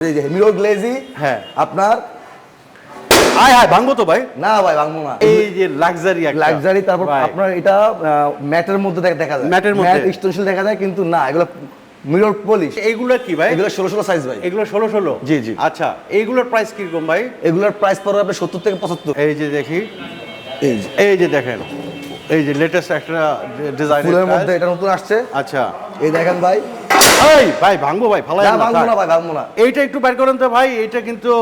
এই যে mirror glazy হ্যাঁ। আপনার আয় হায় ভাঙবো তো ভাই। না ভাই ভাঙবো না। এই যে লাক্সারি লাক্সারি তারপর আপনার এটা ম্যাটের মধ্যে দেখা- যায়। ম্যাটের মধ্যে। ম্যাট দেখা যায় কিন্তু না এগুলো মিরর পলিশ। এইগুলো কি ভাই? এগুলো ষোলো ষোলো সাইজ ভাই। এগুলো ষোলো ষোলো? জি, জি। আচ্ছা এইগুলোর প্রাইস কীরকম ভাই? এগুলোর প্রাইস পড়বে আপনার সত্তর থেকে পঁচাত্তর। এই যে দেখি। এই যে। এই যে দেখেন। এই যে লেটেস্ট একটা ডিজাইন মধ্যে এটা নতুন আসছে। আচ্ছা। এই দেখেন ভাই। এই ভাই ভাঙবো ভাই ফালাই না ভাঙবো না ভাই ভাঙবো না। এইটা একটু বের করেন তো ভাই এইটা কিন্তু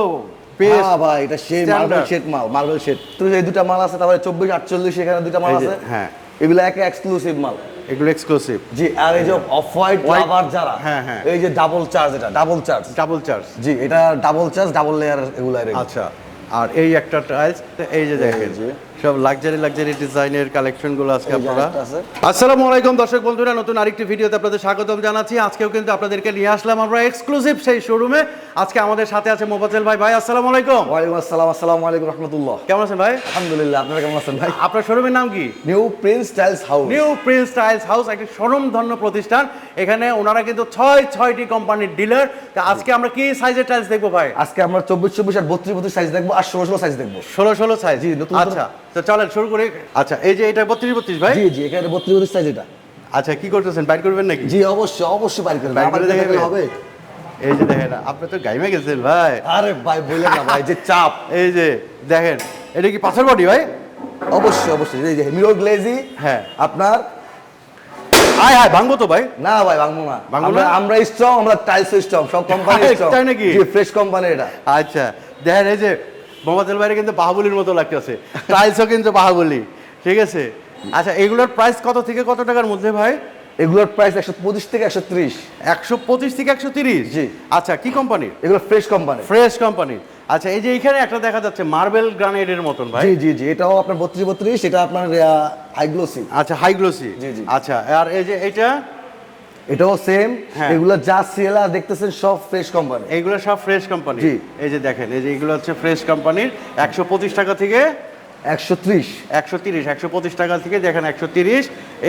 হ্যাঁ ভাই এটা সেই মার্বেল শেড মাল মার্বেল শেড। তো এই দুটা মাল আছে তারপরে চব্বিশ আটচল্লিশ এখানে দুটা মাল আছে। হ্যাঁ। এগুলো একে এক্সক্লুসিভ মাল। এগুলো এক্সক্লুসিভ জি আর এই যে অফ হোয়াইট লাভার যারা হ্যাঁ, হ্যাঁ। এই যে ডাবল চার্জ এটা ডাবল চার্জ ডাবল চার্জ জি এটা ডাবল চার্জ ডাবল লেয়ার এগুলো আচ্ছা আর এই একটা টাইলস এই যে দেখেন। সব লাক্সারি লাক্সারি ডিজাইনের কালেকশনগুলো আজকে আপনারা। আসসালামু আলাইকুম দর্শক বন্ধুরা নতুন আরেকটি ভিডিওতে আপনাদের স্বাগতম জানাচ্ছি। আজকেও কিন্তু আপনাদেরকে নিয়ে আসলাম আমরা এক্সক্লুসিভ সেই শোরুমে আজকে আমাদের সাথে আছে মোফাজ্জল ভাই। ভাই আসসালামু আলাইকুম। ওয়ালাইকুম আসসালাম আসসালামু আলাইকুম রহমতুল্লাহ। কেমন আছেন ভাই? আলহামদুলিল্লাহ আপনারা কেমন আছেন ভাই? আপনার শোরুমের নাম কি? New prince tiles house new prince tiles house একটি স্বরমধন্য প্রতিষ্ঠান। এখানে ওনারা কিন্তু ছয় ছয়টি কোম্পানির ডিলার তা আজকে আমরা কি সাইজের টাইলস দেখব ভাই? আজকে আমরা চব্বিশ চব্বিশ আর বত্রিশ বত্রিশ সাইজ দেখব আর ষোলো ষোলো সাইজ দেখব। ষোলো ষোলো সাইজ জি, নতুন আচ্ছা। তো চলেন শুরু করি। আচ্ছা এই যে এটা বত্রিশ বত্রিশ ভাই? জি জি এখানে বত্রিশ বত্রিশ সাইজ এটা। আচ্ছা কি করতেছেন? বাইর করবেন নাকি? জি অবশ্যই অবশ্যই বাড়ি করবেন। বাইর করে দেখলে হবে। এই যে দেখেন আপনি তো গাইমে গেছেন ভাই। আরে ভাই বললেন না ভাই যে চাপ। এই যে দেখেন এটা কি পাথর বডি ভাই? অবশ্যই অবশ্যই এই যে মিরর গ্লেজি হ্যাঁ। আপনার? আয় হায় ভাঙবো তো ভাই? না ভাই ভাঙবো না। ভাঙবো না? আমরা স্ট্রং আমরা টাইলস স্ট্রং সব কোম্পানি স্ট্রং নাকি? ফ্রেশ কোম্পানি এটা। আচ্ছা দেখেন এই যে মোহাম্মদ ভাইরে কিন্তু বাহুবলির মতো লাগতেছে। টাইলসও কিন্তু বাহুবলি। ঠিক আছে? আচ্ছা এগুলোর প্রাইস কত থেকে কত টাকার মধ্যে ভাই? এগুলোর প্রাইস একশো পঁচিশ থেকে একশো ত্রিশ। একশো পঁচিশ থেকে একশো তিরিশ? জি। আচ্ছা কি কোম্পানির এগুলো ফ্রেশ কোম্পানি ফ্রেশ কোম্পানি আচ্ছা এই যে এখানে একটা দেখা যাচ্ছে মার্বেল গ্রানাইটের মতন ভাই। জি জি জি এটাও আপনার বত্রিশ বত্রিশ এটা আপনার হাইগ্লোসি আচ্ছা হাই গ্লোসি জি, জি। আচ্ছা আর এই যে এটা এটাও সেম হ্যাঁ। এগুলো যা সিএলা দেখতেছেন সব ফ্রেশ কোম্পানি এইগুলো সব ফ্রেশ কোম্পানি জি। এই যে দেখেন এই যে এগুলো হচ্ছে ফ্রেশ কোম্পানির একশো পঁচিশ টাকা থেকে একশো ত্রিশ। একশো তিরিশ একশো পঁচিশ টাকা থেকে দেখেন একশো তিরিশ।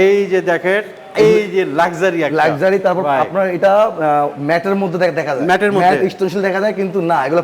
এই যে দেখেন এই যে লাক্সারি লাক্সারি তারপর আপনার এটা ম্যাটের মধ্যে দেখা- দেখা যায়। ম্যাটের মধ্যে। ম্যাট দেখা যায় কিন্তু না এগুলো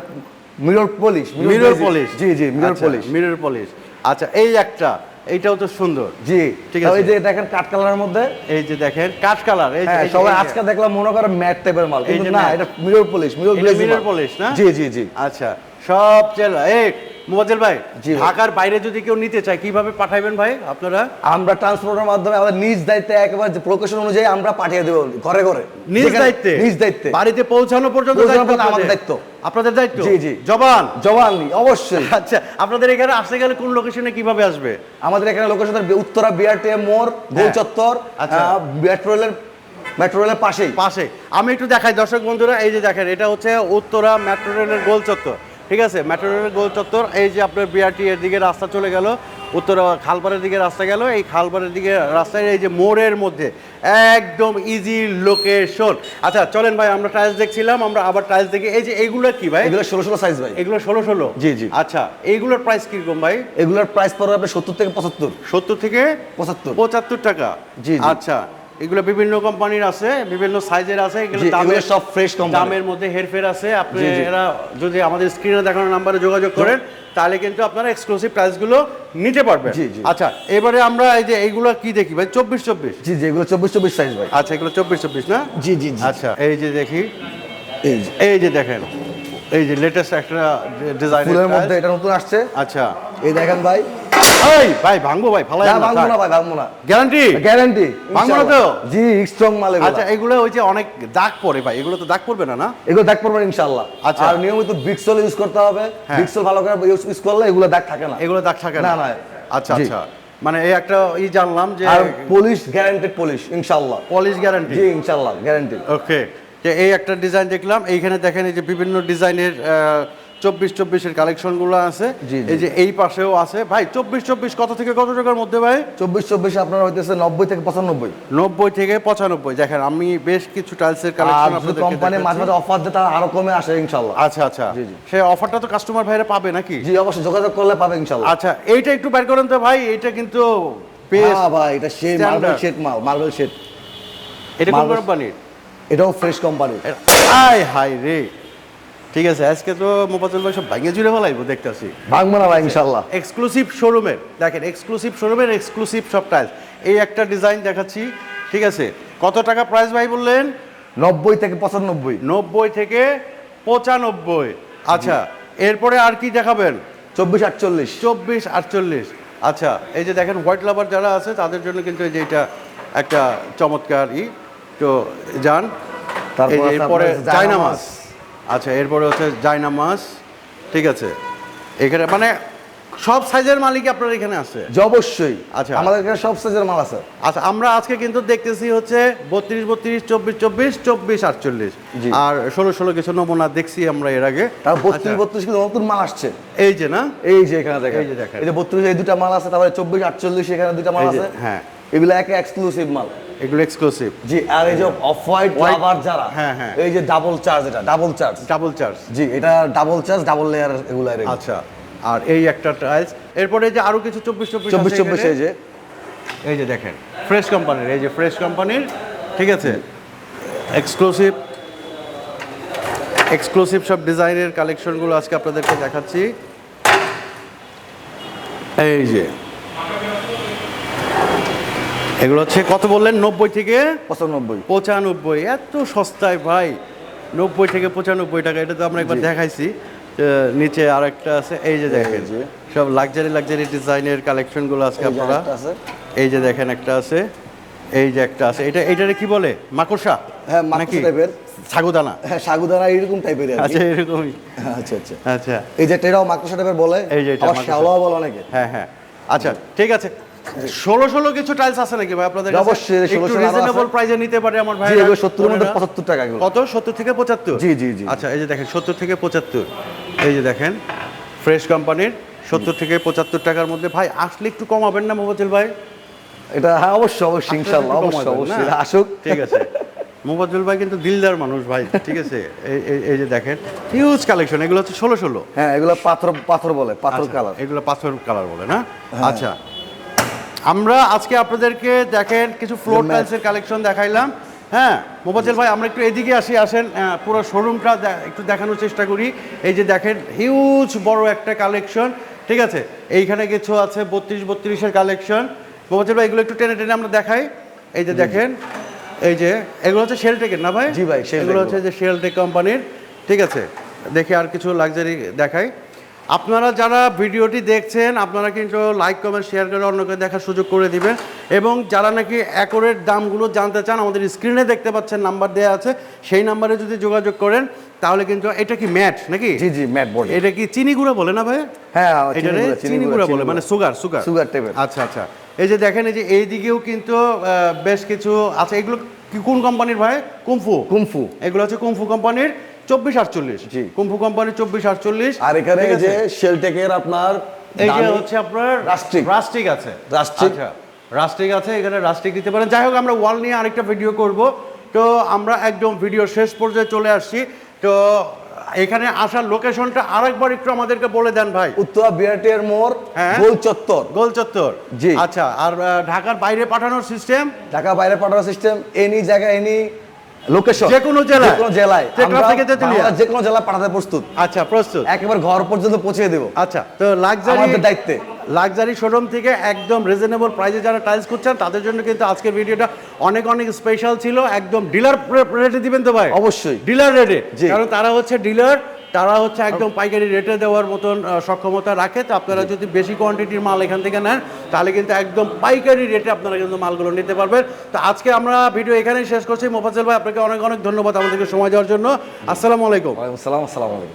মিরর পলিশ মিরর পলিশ জি জি মিরর পলিশ মিরর পলিশ আচ্ছা এই একটা এইটাও তো সুন্দর। জি। ঠিক আছে। এই যে দেখেন কাঠ কালারের মধ্যে? এই যে দেখেন কাঠ কালার এই যে হ্যাঁ সবাই আজকে দেখলাম মনে করে ম্যাট টাইপের মাল কিন্তু না এটা mirror polish mirror glaze polish না? জি জি জি। আচ্ছা সব চেলা এই মোবাজ্জেল ভাই ঢাকার বাইরে যদি কেউ নিতে চায় কীভাবে পাঠাবেন ভাই আপনারা? আমরা ট্রান্সপোর্টের মাধ্যমে আমাদের নিজ দায়িত্বে একেবারে যে লোকেশন অনুযায়ী আমরা পাঠিয়ে দেবো ঘরে ঘরে। নিজ দায়িত্বে? নিজ দায়িত্বে। বাড়িতে পৌঁছানো পর্যন্ত আমাদের? দায়িত্ব। আপনাদের দায়িত্ব? জি, জি। জবান জবানলি অবশ্যই। আচ্ছা আপনাদের এখানে আসতে গেলে কোন লোকেশনে কীভাবে আসবে? আমাদের এখানে লোকেশন উত্তরা বিআরটিএম মোড় গোল। চত্বর আচ্ছা। মেট্রো রেলের মেট্রো রেলের পাশেই। পাশে। আমি একটু দেখাই দর্শক বন্ধুরা এই যে দেখেন এটা হচ্ছে উত্তরা মেট্রো রেলের গোল চত্বর ঠিক আছে মেট্রো গোল চত্বর এই যে আপনার বিআরটি এর দিকে রাস্তা চলে গেল উত্তর খালপাড়ের দিকে রাস্তা গেল এই খালপাড়ের দিকে রাস্তায় এই যে মোড়ের মধ্যে একদম ইজি লোকেশন আচ্ছা চলেন ভাই আমরা টাইলস দেখছিলাম আমরা আবার টাইলস দেখি। এই যে এগুলো কি ভাই? এগুলো ষোলো ষোলো সাইজ ভাই। এগুলো ষোলো ষোলো? জি, জি। আচ্ছা এইগুলোর প্রাইস কীরকম ভাই? এগুলোর প্রাইস পড়বে আপনার সত্তর থেকে পঁচাত্তর। সত্তর থেকে পঁচাত্তর। পঁচাত্তর টাকা। জি। আচ্ছা এগুলো বিভিন্ন কোম্পানির আছে বিভিন্ন সাইজের আছে এগুলো দামের সব ফ্রেশ company। দামের মধ্যে হেরফের আছে। আপনি। এরা যদি আমাদের স্ক্রিনে দেখানো নাম্বারে যোগাযোগ করেন তাহলে কিন্তু আপনারা এক্সক্লুসিভ প্রাইসগুলো নিতে পারবেন। জি, জি। আচ্ছা এবারে আমরা এই যে এইগুলো কি দেখি ভাই? চব্বিশ চব্বিশ জি জি এগুলো চব্বিশ চব্বিশ সাইজ ভাই। আচ্ছা এগুলো চব্বিশ চব্বিশ না? জি জি আচ্ছা এই যে দেখি। এই যে। এই যে দেখেন এই যে লেটেস্ট একটা ডিজাইন মধ্যে এটা নতুন আসছে। আচ্ছা। এই দেখেন ভাই এই ভাই ভাঙবো ভাই ফালাই না ভাঙবো না ভাই ভাঙবো না। গ্যারান্টি? গ্যারান্টি ভাঙবো না তো? জি স্ট্রং মাল এগুলো আচ্ছা এগুলো ওই যে অনেক দাগ পড়ে ভাই এগুলো তো দাগ পড়বে না না? এগুলো দাগ পড়বে ইনশাআল্লাহ আচ্ছা। আর নিয়মিত বিক্সল ইউজ করতে হবে। হ্যাঁ। বিক্সল ভালো করে ইউজ করলে এগুলো দাগ থাকে না। এগুলো দাগ থাকে না, না। আচ্ছা আচ্ছা। মানে এই একটা ই জানলাম যে আর পলিশ গ্যারান্টেড পলিশ ইনশাআল্লাহ পলিশ গ্যারান্টি জি ইনশাআল্লাহ গ্যারান্টি ওকে এই একটা ডিজাইন দেখলাম এইখানে দেখেন এই যে বিভিন্ন ডিজাইনের চব্বিশ চব্বিশের কালেকশনগুলো আছে। এই যে এই পাশেও আছে। ভাই চব্বিশ চব্বিশ কত থেকে কত টাকার মধ্যে ভাই? চব্বিশ চব্বিশ আপনার হইতেছে নব্বই থেকে পঁচানব্বই। নব্বই থেকে পঁচানব্বই। দেখেন আমি বেশ কিছু টাইলসের কালেকশন কোম্পানি মাঝে মাঝে অফার দেয় তারা আরও কমে আসে ইনশাআল্লাহ। আচ্ছা আচ্ছা। সেই অফারটা তো কাস্টমার ভাইরা পাবে নাকি? জি অবশ্যই। যোগাযোগ করলে পাবে ইনশাআল্লাহ। আচ্ছা এইটা একটু বের করেন তো ভাই। এইটা কিন্তু ভাই এটা সেই। মার্বেল শেড মাল মার্বেল শেড এটা কোন কোম্পানির এটাও ফ্রেশ কোম্পানি আয় হাই রে। ঠিক আছে আজকে তো মোফাজ্জল ভাই সব ভাঙে জুড়ে ফেলাইবো দেখতেছি। ভাঙবো না ভাই ইনশাল্লাহ। এক্সক্লুসিভ শোরুমের দেখেন এক্সক্লুসিভ শোরুমের এক্সক্লুসিভ সব টাইলস এই একটা ডিজাইন দেখাচ্ছি ঠিক আছে? কত টাকা প্রাইস ভাই বললেন? নব্বই থেকে পঁচানব্বই। নব্বই থেকে পঁচানব্বই। আচ্ছা এরপরে আর কি দেখাবেন? চব্বিশ আটচল্লিশ। চব্বিশ আটচল্লিশ। আচ্ছা এই যে দেখেন হোয়াইট লাভার যারা আছে তাদের জন্য কিন্তু এই যে এটা একটা চমৎকার ই। তো যান তারপর এই যে আচ্ছা এরপরে হচ্ছে জায়নামাজ ঠিক আছে। এখানে মানে সব সাইজের মালিকই আপনার এখানে আছে? অবশ্যই। আচ্ছা। আমাদের এখানে সব সাইজের মাল আছে। আচ্ছা আমরা আজকে কিন্তু দেখতেছি হচ্ছে বত্রিশ বত্রিশ চব্বিশ চব্বিশ চব্বিশ আটচল্লিশ। আর ষোলো ষোলো কিছু নমুনা দেখছি আমরা এর আগে। তার বত্রিশ আচ্ছা, বত্রিশ কিন্তু নতুন মাল আসছে। এই যে না? এই যে এখানে দেখেন। এই যে দেখেন। এই যে বত্রিশ এই দুটা মাল আছে তারপরে চব্বিশ আটচল্লিশ এখানে দুটা মাল আছে। হ্যাঁ। এগুলো একে এক্সক্লুসিভ মাল। এগুলো এক্সক্লুসিভ জি আর এই যে অফ হোয়াইট White- যারা হ্যাঁ, হ্যাঁ। এই যে ডাবল চার্জ এটা ডাবল চার্জ ডাবল চার্জ জি এটা ডাবল চার্জ ডাবল লেয়ার এগুলো আচ্ছা আর এই একটা টাইলস এরপরে যে আরও কিছু চব্বিশ চব্বিশ চব্বিশ চব্বিশ। এই যে। এই যে দেখেন ফ্রেশ কোম্পানির এই যে ফ্রেশ কোম্পানির ঠিক আছে? এক্সক্লুসিভ এক্সক্লুসিভ সব ডিজাইনের কালেকশনগুলো আজকে আপনাদেরকে দেখাচ্ছি। এই যে। এগুলো হচ্ছে কত বললেন? নব্বই থেকে পঁচানব্বই। পঁচানব্বই। এত সস্তায় ভাই। নব্বই থেকে পঁচানব্বই টাকা এটা তো আমরা একবার দেখাইছি। নিচে আর একটা আছে এই যে দেখেন। সব লাক্সারি লাক্সারি ডিজাইনের কালেকশনগুলো আজকে যে আপনারা। আছে। এই যে দেখেন একটা আছে এই যে একটা আছে। এটা এইটারে কি বলে? মাকড়সা? হ্যাঁ, মাকড়সা নাকি? টাইপের। ছাগুদানা হ্যাঁ সাগুদানা এরকম টাইপের আর আচ্ছা এরকমই। আচ্ছা আচ্ছা। আচ্ছা। এই যে এটাও মাকড়সা টাইপের বলে এই যে এটা শ্যাওলাও বলে অনেকে। হ্যাঁ হ্যাঁ। আচ্ছা ঠিক আছে। ষোলো ষোলো কিছু টাইলস আছে নাকি ভাই আপনাদের অবশ্যই, 16 একটু 16 আরও আছে। রিজনেবল প্রাইসে নিতে পারে আমার ভাই এগুলো সত্তরের মধ্যে পঁচাত্তর টাকা কত? সত্তর থেকে পঁচাত্তর? জি, জি, জি। আচ্ছা এই যে দেখেন সত্তর থেকে পঁচাত্তর। এই যে দেখেন ফ্রেশ কোম্পানির সত্তর থেকে পঁচাত্তর টাকার মধ্যে। ভাই আসলে একটু কমাবেন না মোবাজিল ভাই? এটা হ্যাঁ অবশ্যই অবশ্যই ইনশাল্লাহ অবশ্যই অবশ্যই আসুক। ঠিক আছে। মোবাজিল ভাই কিন্তু দিলদার মানুষ ভাই ঠিক আছে? এই- যে দেখেন হিউজ কালেকশন এগুলো হচ্ছে ষোলো ষোলো। হ্যাঁ এগুলো পাথর পাথর বলে পাথর আচ্ছা, কালার এগুলো পাথর কালার বলে না? হ্যাঁ। আচ্ছা আমরা আজকে আপনাদেরকে দেখেন কিছু ফ্লোর। টাইলসের কালেকশন দেখাইলাম। হ্যাঁ মোবাজ্জেল ভাই আমরা একটু এদিকে আসি আসেন পুরো শোরুমটা একটু দেখানোর চেষ্টা করি। এই যে দেখেন হিউজ বড় একটা কালেকশন ঠিক আছে? এইখানে কিছু আছে বত্রিশ বত্রিশের কালেকশন মোবাজ্জেল ভাই এগুলো একটু টেনে টেনে আমরা দেখাই। এই যে দেখেন এই যে এগুলো হচ্ছে শেল শেলটেকের না ভাই? জি ভাই, এগুলো হচ্ছে যে শেলটেক কোম্পানির ঠিক আছে? দেখি আর কিছু লাক্সারি দেখাই। আপনারা যারা ভিডিওটি দেখছেন আপনারা কিন্তু লাইক কমেন্ট শেয়ার করে অন্যকে দেখার সুযোগ করে দিবেন। এবং যারা নাকি অ্যাকোরেট দামগুলো জানতে চান আমাদের স্ক্রিনে দেখতে পাচ্ছেন নাম্বার দেওয়া আছে। সেই নাম্বারে যদি যোগাযোগ করেন তাহলে কিন্তু এটা কি ম্যাট নাকি? জি জি ম্যাট বলে এটা কি চিনি গুঁড়া বলে না ভাই হ্যাঁ এটারে চিনি গুঁড়া বলে মানে সুগার সুগার সুগার টাইপের আচ্ছা আচ্ছা। এই যে দেখেন এই যে এই দিকেও কিন্তু বেশ কিছু আছে। এগুলো কি কোন কোম্পানির ভাই? কুমফু। কুমফু। এগুলো হচ্ছে কুমফু কোম্পানির চব্বিশ আটচল্লিশ। কুমফু কোম্পানির চব্বিশ আটচল্লিশ। আর এখানে যে শেলটেকের আপনার এই যে হচ্ছে আপনার রাস্টিক। রাস্টিক আছে। রাস্টিক। আচ্ছা রাস্টিক আছে এখানে রাস্টিক দিতে পারেন। যাই হোক আমরা ওয়াল নিয়ে আরেকটা ভিডিও করব। তো আমরা একদম ভিডিও শেষ পর্যায়ে চলে আসছি। তো এখানে আসার লোকেশনটা আরেকবার একটু আমাদেরকে বলে দেন ভাই। উত্তরা বিআরটিএর মোড় হ্যাঁ। গোল চত্বর। গোল চত্বর। জি। আচ্ছা আর ঢাকার বাইরে পাঠানোর সিস্টেম ঢাকা বাইরে পাঠানোর সিস্টেম এনি জায়গায় এনি লোকেশন যে কোনো জেলায়? যে কোনো জেলায় থেকে তেঁতুলিয়া? যে কোনো জেলায় পাঠাতে প্রস্তুত আচ্ছা প্রস্তুত একেবারে ঘর পর্যন্ত পৌঁছে দেবো আচ্ছা তো লাক্সারি আমাদের দায়িত্বে। লাক্সারি শোরুম থেকে একদম রিজনেবল প্রাইসে যারা টাইলস করছেন তাদের জন্য কিন্তু আজকের ভিডিওটা অনেক অনেক স্পেশাল ছিল একদম ডিলার রেটে দিবেন তো ভাই অবশ্যই। ডিলার রেটে। কারণ তারা হচ্ছে ডিলার তারা হচ্ছে একদম পাইকারি রেটে দেওয়ার মতন সক্ষমতা রাখে। তো আপনারা যদি বেশি কোয়ান্টিটির মাল এখান থেকে নেন তাহলে কিন্তু একদম পাইকারি রেটে আপনারা কিন্তু মালগুলো নিতে পারবেন। তো আজকে আমরা ভিডিও এখানেই শেষ করছি। মোফাজ্জল ভাই আপনাকে অনেক অনেক ধন্যবাদ আমাদেরকে সময় দেওয়ার জন্য। আসসালামু আলাইকুম। আসসালাম সালাম আসসালামু আলাইকুম।